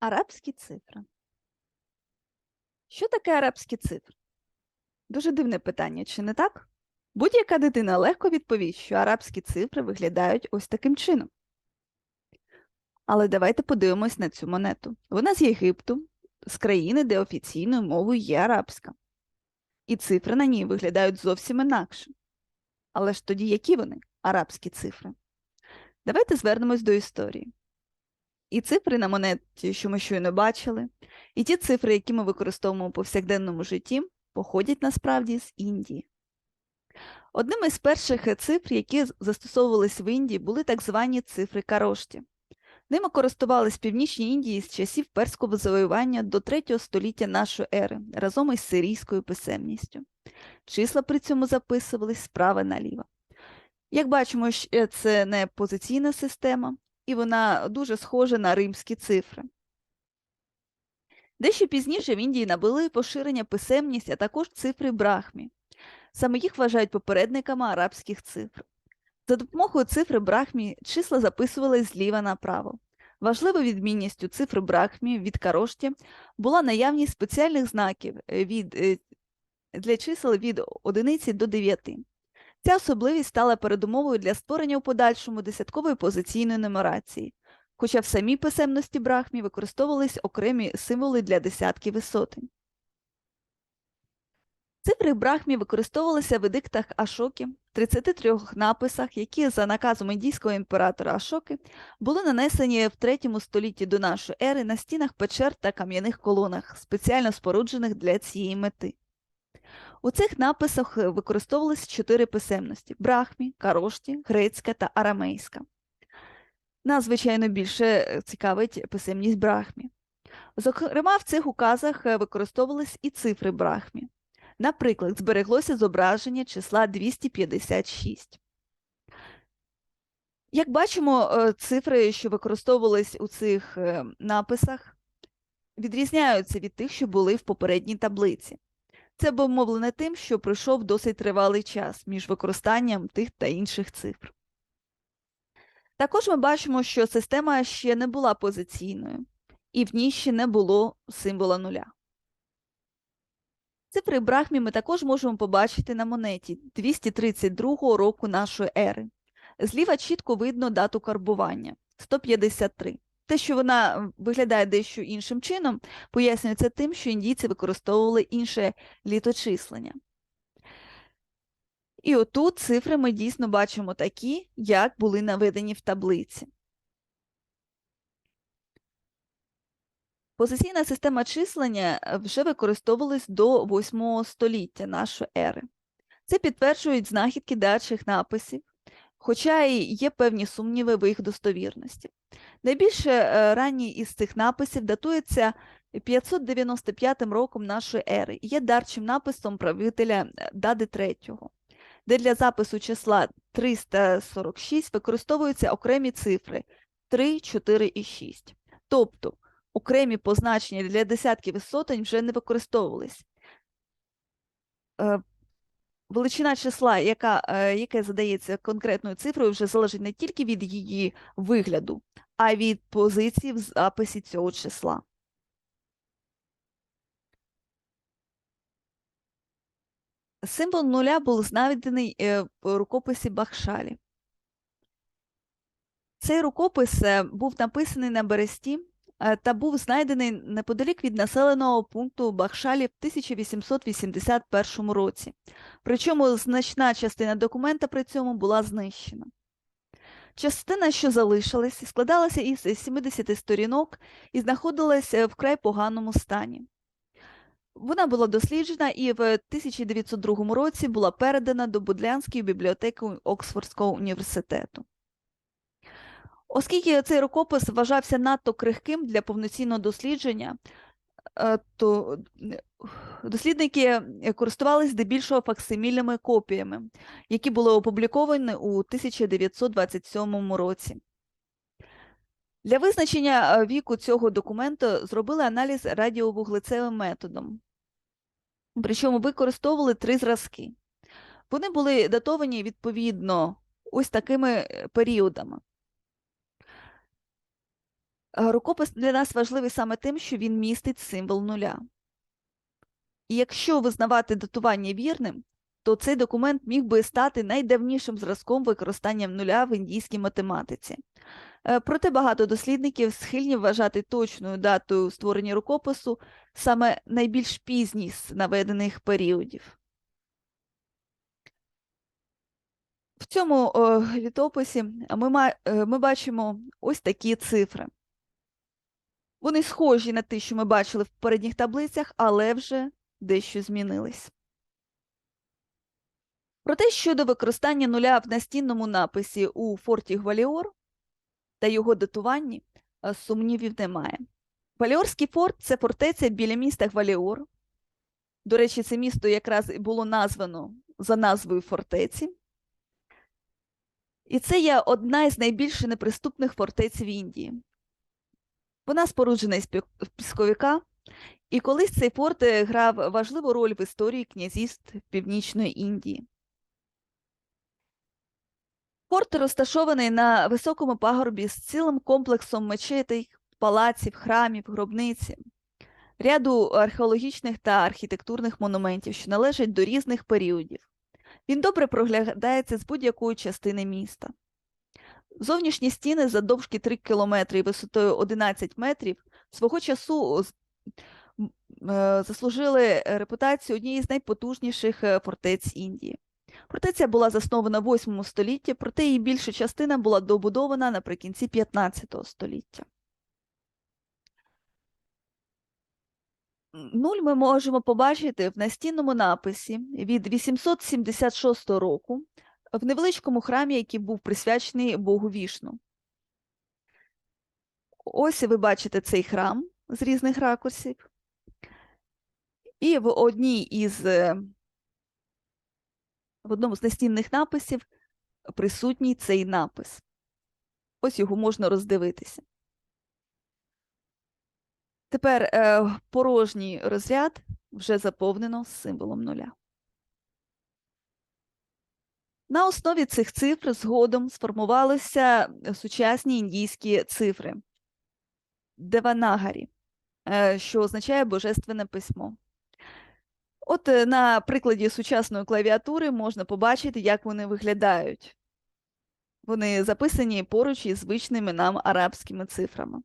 Арабські цифри. Що таке арабські цифри? Дуже дивне питання, чи не так? Будь-яка дитина легко відповість, що арабські цифри виглядають ось таким чином. Але давайте подивимось на цю монету. Вона з Єгипту, з країни, де офіційною мовою є арабська. І цифри на ній виглядають зовсім інакше. Але ж тоді які вони, арабські цифри? Давайте звернемось до історії. І цифри на монеті, що ми щойно бачили, і ті цифри, які ми використовуємо у повсякденному житті, походять насправді з Індії. Одним із перших цифр, які застосовувались в Індії, були так звані цифри Карошті. Ними користувались в Північній Індії з часів перського завоювання до 3 століття нашої ери разом із сирійською писемністю. Числа при цьому записувались справа наліво. Як бачимо, це не позиційна система, і вона дуже схожа на римські цифри. Дещо пізніше в Індії набули поширення писемність, а також цифри брахмі. Саме їх вважають попередниками арабських цифр. За допомогою цифри брахмі числа записували зліва направо. Важливою відмінністю цифри брахмі від карошті була наявність спеціальних знаків від, е, для чисел від одиниці до 9. Ця особливість стала передумовою для створення у подальшому десяткової позиційної нумерації, хоча в самій писемності брахмі використовувались окремі символи для десятків і сотень. Цифри брахмі використовувалися в едиктах Ашоки, 33 написах, які за наказом індійського імператора Ашоки були нанесені в 3 столітті до нашої ери на стінах печер та кам'яних колонах, спеціально споруджених для цієї мети. У цих написах використовувалися чотири писемності брахмі, карошті, грецька та арамейська. Нас, звичайно, більше цікавить писемність брахмі. Зокрема, в цих указах використовувались і цифри брахмі. Наприклад, збереглося зображення числа 256. Як бачимо, е, цифри, що використовувались у цих е, написах, відрізняються від тих, що були в попередній таблиці. Це обумовлене тим, що пройшов досить тривалий час між використанням тих та інших цифр. Також ми бачимо, що система ще не була позиційною, і в ній ще не було символа нуля. Цифри Брахмі ми також можемо побачити на монеті 232 року нашої ери. Зліва чітко видно дату карбування 153. Те, що вона виглядає дещо іншим чином, пояснюється тим, що індійці використовували інше літочислення. І отут цифри ми дійсно бачимо такі, як були наведені в таблиці. Позиційна система числення е, вже використовувалась до 8 століття нашої ери. Це підтверджують знахідки дальших написів, хоча і є певні сумніви в їх достовірності. Найбільше е, ранній із цих написів датується 595 роком нашої ери і є дарчим написом правителя е, Дади III, де для запису числа 346 використовуються окремі цифри 3, 4 і 6. Тобто окремі позначення для десятків і сотень вже не використовувались. Е, величина числа, яка, е, яке задається конкретною цифрою, вже залежить не тільки від її вигляду, а від позиції в записі цього числа. Символ нуля був знайдений е, в рукописі Бахшалі. Цей рукопис був написаний на бересті та був знайдений неподалік від населеного пункту Бахшалі в 1881 році. Причому значна частина документа при цьому була знищена. Частина, що залишилась, складалася із 70 сторінок і знаходилася в край поганому стані. Вона була досліджена і в 1902 році була передана до Будлянської бібліотеки Оксфордського університету. Оскільки цей рукопис вважався надто крихким для повноцінного дослідження, е, то дослідники користувалися здебільшого факсимільними копіями, які були опубліковані у 1927 році. Для визначення е, віку цього документу зробили аналіз радіовуглецевим методом, причому використовували три зразки. Вони були датовані відповідно ось такими е, періодами. Е, Рукопис для нас важливий саме тим, що він містить символ нуля. І якщо визнавати датування вірним, то цей документ міг би стати найдавнішим зразком використання нуля в індійській математиці. Е, Проте багато дослідників схильні вважати точною датою створення рукопису саме найбільш пізній з наведених періодів. В цьому літописі ми, е, ми бачимо ось такі цифри. Вони схожі на ті, що ми бачили в попередніх таблицях, але вже дещо змінились. Проте щодо використання нуля в настінному написі у форті Гваліор та його датуванні е, сумнівів немає. Гваліорський форт це фортеця біля міста Гваліор. До речі, це місто якраз і було названо за назвою фортеці. І це є одна із найбільш неприступних фортець в Індії. Вона споруджена із пі- пісковика, і колись цей форт е, грав важливу роль в історії князівств Північної Індії. Форт розташований на високому пагорбі з цілим комплексом мечетей, палаців, храмів, гробниці, ряду археологічних та архітектурних монументів, що належать до різних періодів. Він добре проглядається з будь-якої частини міста. Зовнішні стіни завдовжки 3 кілометри і висотою 11 метрів свого часу е, заслужили репутацію однієї з найпотужніших е, фортець Індії. Фортеця була заснована в 8 столітті, проте її більша частина була добудована наприкінці 15 століття. Нуль ми можемо побачити в настінному написі від 876 року в невеличкому храмі, який був присвячений Богу Вішну. Ось ви бачите цей храм з різних ракурсів. І в одній із е, в одному з настінних написів присутній цей напис. Ось його можна роздивитися. Тепер е, порожній розряд вже заповнено символом нуля. На основі цих цифр згодом сформувалися сучасні індійські цифри Деванагарі, е, що означає божественне письмо. От е, на прикладі сучасної клавіатури можна побачити, як вони виглядають. Вони записані поруч із звичними нам арабськими цифрами.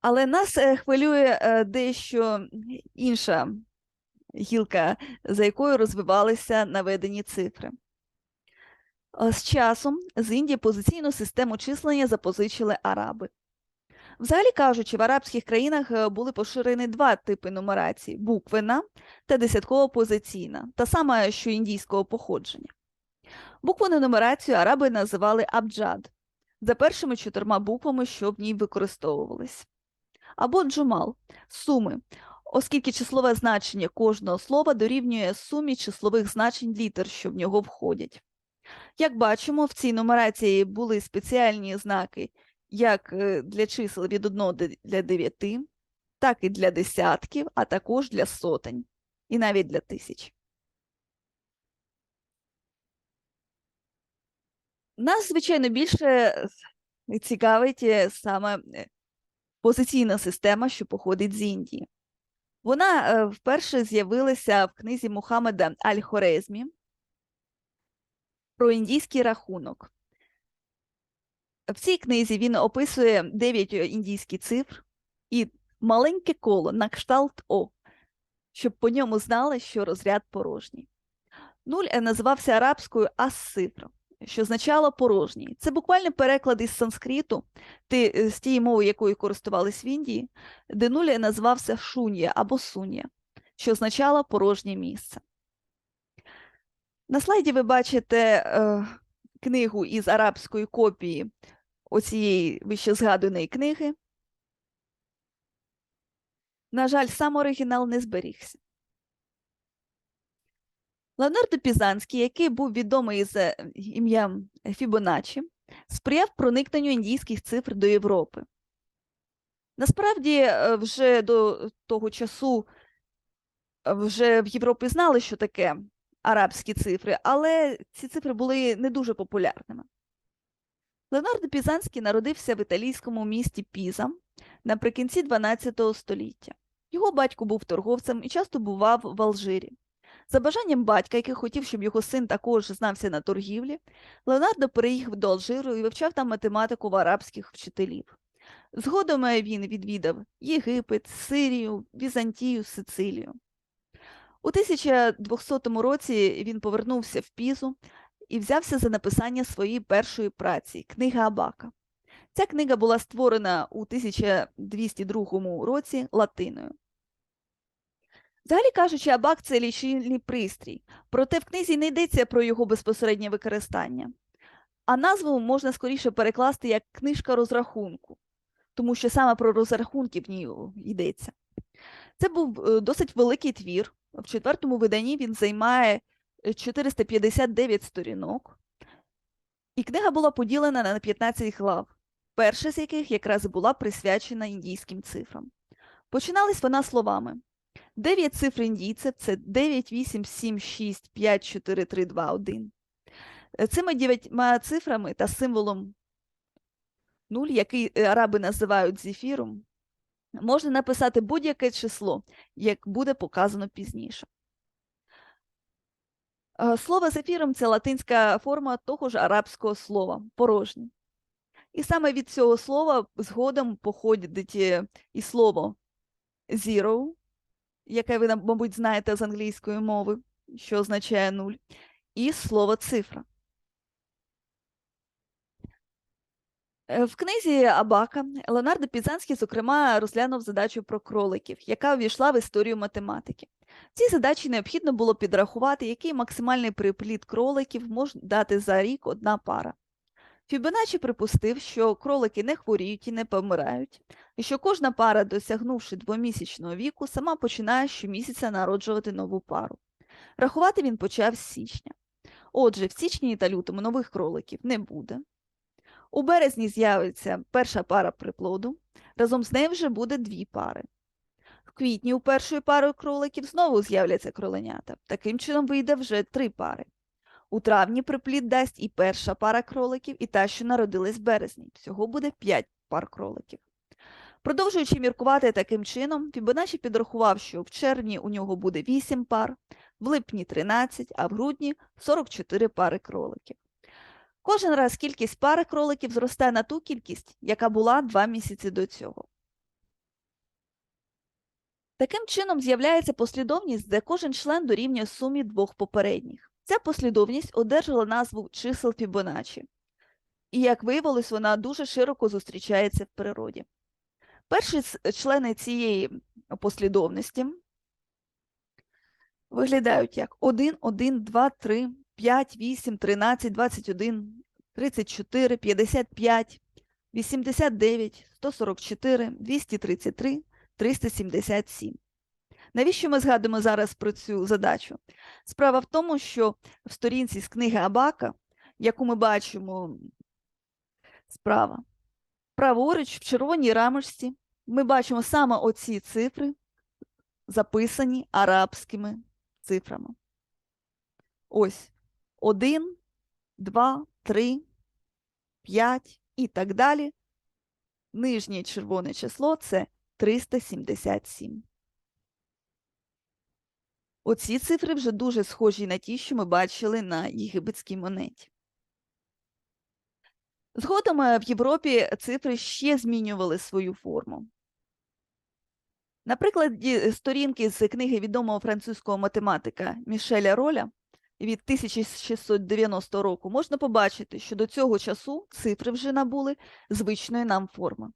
Але нас е, хвилює е, дещо інша гілка, за якою розвивалися наведені цифри. Е, З часом з Індії позиційну систему числення запозичили араби. Взагалі кажучи, в арабських країнах е, були поширені два типи нумерації буквена та десятково-позиційна, та сама, що індійського походження. Буквену нумерацію араби називали абджад за першими чотирма буквами, що в ній використовувались. Або джумал суми, оскільки числове значення кожного слова дорівнює сумі числових значень літер, що в нього входять. Як бачимо, в цій нумерації були спеціальні знаки як е, для чисел від 1 для 9, так і для десятків, а також для сотень, і навіть для тисяч. Нас, звичайно, більше е, цікавить е, саме позиційна система, що походить з Індії. Вона е, вперше з'явилася в книзі Мухаммеда Аль-Хорезмі про індійський рахунок. В цій книзі він описує 9 індійських цифр і маленьке коло на кшталт О, щоб по ньому знали, що розряд порожній. Нуль е, називався арабською ас-цифра, що означало порожній. Це буквально переклад із санскриту, е, з тієї мови, якою користувались в Індії, де нуль е, називався шун'я або сун'я, що означало порожнє місце. На слайді ви бачите е, книгу із арабської копії оцієї вище згаданої книги. На жаль, сам оригінал не зберігся. Леонардо Пізанський, який був відомий за ім'ям Фібоначчі, сприяв проникненню індійських цифр до Європи. Насправді, е, вже до того часу е, вже в Європі знали, що таке арабські цифри, але ці цифри були не дуже популярними. Леонардо Пізанський народився в італійському місті Піза наприкінці 12 століття. Його батько був торговцем і часто бував в Алжирі. За бажанням батька, який хотів, щоб його син також знався на торгівлі, Леонардо переїхав до Алжиру і вивчав там математику в арабських вчителів. Згодом е, він відвідав Єгипет, Сирію, Візантію, Сицилію. У 1200 році він повернувся в Пізу і взявся за написання своєї першої праці книга Абака. Ця книга була створена у 1202 році латиною. Взагалі кажучи, Абак це лічильний пристрій, проте в книзі не йдеться про його безпосереднє використання, а назву можна скоріше перекласти як книжка розрахунку, тому що саме про розрахунки в ній йдеться. Це був е, досить великий твір. В четвертому виданні він займає 459 сторінок, і книга була поділена на 15 глав, перша з яких якраз була присвячена індійським цифрам. Починалась вона словами: 9 цифр індійців це 9, 8, 7, 6, 5, 4, 3, 2, 1. Цими дев'ятьма цифрами та символом 0, який е, араби називають зефіром, можна написати будь-яке число, як буде показано пізніше. Е, Слово зефіром це латинська форма того ж арабського слова порожній. І саме від цього слова згодом походить і слово zero, яке ви, мабуть, знаєте з англійської мови, що означає нуль, і слово цифра. Е, В книзі Абака Леонардо Пізанський, зокрема, розглянув задачу про кроликів, яка увійшла в історію математики. В цій задачі необхідно було підрахувати, який максимальний приплід кроликів може дати за рік одна пара. Фібоначчі припустив, що кролики не хворіють і не помирають, і що кожна пара, досягнувши двомісячного віку, сама починає щомісяця народжувати нову пару. Рахувати він почав з січня. Отже, в січні та лютому нових кроликів не буде. У березні з'явиться перша пара приплоду, разом з нею вже буде дві пари. В квітні у першої пари кроликів знову з'являться кроленята. Таким чином вийде вже три пари. У травні приплід дасть і перша пара кроликів, і та, що народилась в березні. Всього буде п'ять пар кроликів. Продовжуючи міркувати таким чином, Фібоначчі підрахував, що в червні у нього буде 8 пар, в липні 13, а в грудні 44 пари кроликів. Кожен раз кількість пари кроликів зростає на ту кількість, яка була два місяці до цього. Таким чином з'являється послідовність, де кожен член дорівнює сумі двох попередніх. Ця послідовність одержала назву чисел Фібоначчі. І, як виявилось, вона дуже широко зустрічається в природі. Перші члени цієї послідовності виглядають як 1, 1, 2, 3, 5, 8, 13, 21, 34, 55, 89, 144, 233, 377. Навіщо ми згадуємо зараз про цю задачу? Справа в тому, що в сторінці з книги Абака, яку ми бачимо справа, праворуч в червоній рамочці, ми бачимо саме оці цифри, записані арабськими цифрами. Ось 1, 2, 3, 5 і так далі. Нижнє червоне число це 377. Оці цифри вже дуже схожі на ті, що ми бачили на єгипетській монеті. Згодом е, в Європі цифри ще змінювали свою форму. Наприклад, сторінки з книги відомого французького математика Мішеля Роля від 1690 року можна побачити, що до цього часу цифри вже набули звичної нам форми.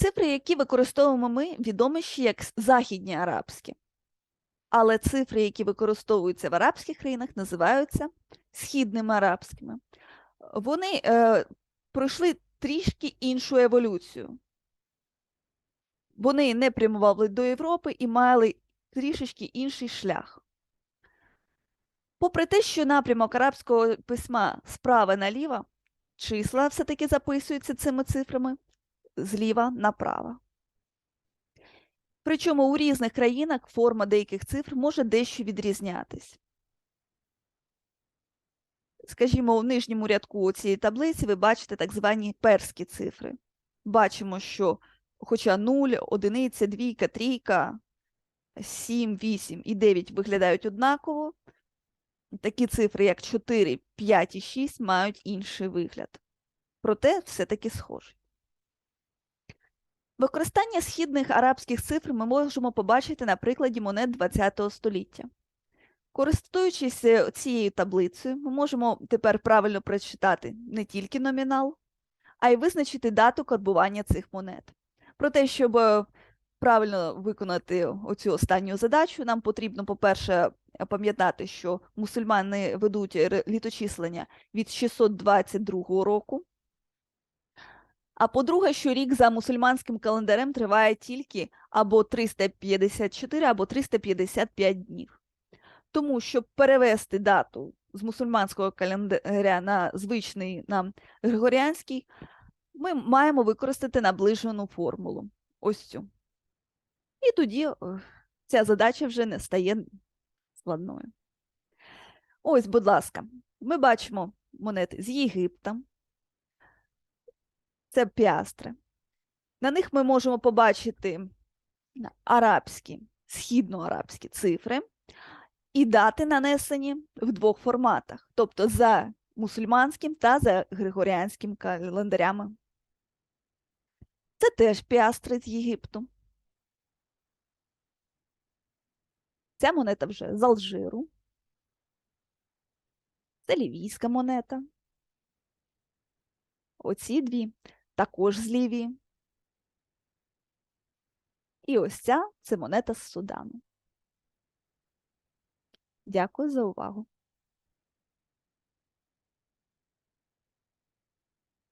Цифри, які використовуємо ми, відомі ще як західні арабські. Але цифри, які використовуються в арабських країнах, називаються східними арабськими. Вони е, пройшли трішки іншу еволюцію. Вони не прямували до Європи і мали трішечки інший шлях. Попри те, що напрямок арабського письма справа наліво, числа все-таки записуються цими цифрами зліва направо. Причому у різних країнах форма деяких цифр може дещо відрізнятись. скажімо, у нижньому рядку цієї таблиці ви бачите так звані перські цифри. Бачимо, що хоча 0, одиниця, двійка, трійка, 7, 8 і 9 виглядають однаково, такі цифри, як 4, 5 і 6, мають інший вигляд. Проте все-таки схожі. Використання східних арабських цифр ми можемо побачити на прикладі монет ХХ століття. Користуючись е, цією таблицею, ми можемо тепер правильно прочитати не тільки номінал, а й визначити дату карбування цих монет. Про те, щоб е, правильно виконати оцю останню задачу, нам потрібно, по-перше, пам'ятати, що мусульмани ведуть літочислення від 622 року. А по-друге, що рік за мусульманським календарем триває тільки або 354, або 355 днів. Тому, щоб перевести дату з мусульманського календаря на звичний нам григоріанський, ми маємо використати наближену формулу. Ось цю. І тоді е, ця задача вже не стає складною. Ось, будь ласка, ми бачимо монети з Єгипта. Це піастри. На них ми можемо побачити арабські, східноарабські цифри і дати нанесені в двох форматах, тобто за мусульманським та за григоріанським календарями. Це теж піастри з Єгипту. Ця монета вже з Алжиру. Це лівійська монета. Оці дві також з Лівії. І ось ця це монета з Судану. Дякую за увагу.